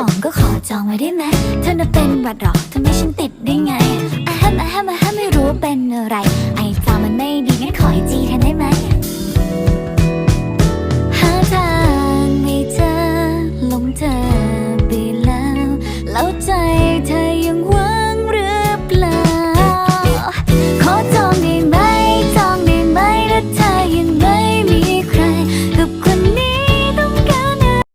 ของก็ขอจองไว้ได้ไหมเธอน่ะเป็นหวัดหรอทำไมฉันติดได้ไงอะฮัมอะฮัมอะฮัมไม่รู้เป็นอะไร ไอ้จามันไม่ดีงั้นขอไอจีแทนได้ไหมหาทางให้เจอลงเธอไปแล้ว แล้วใจเธอยังว่า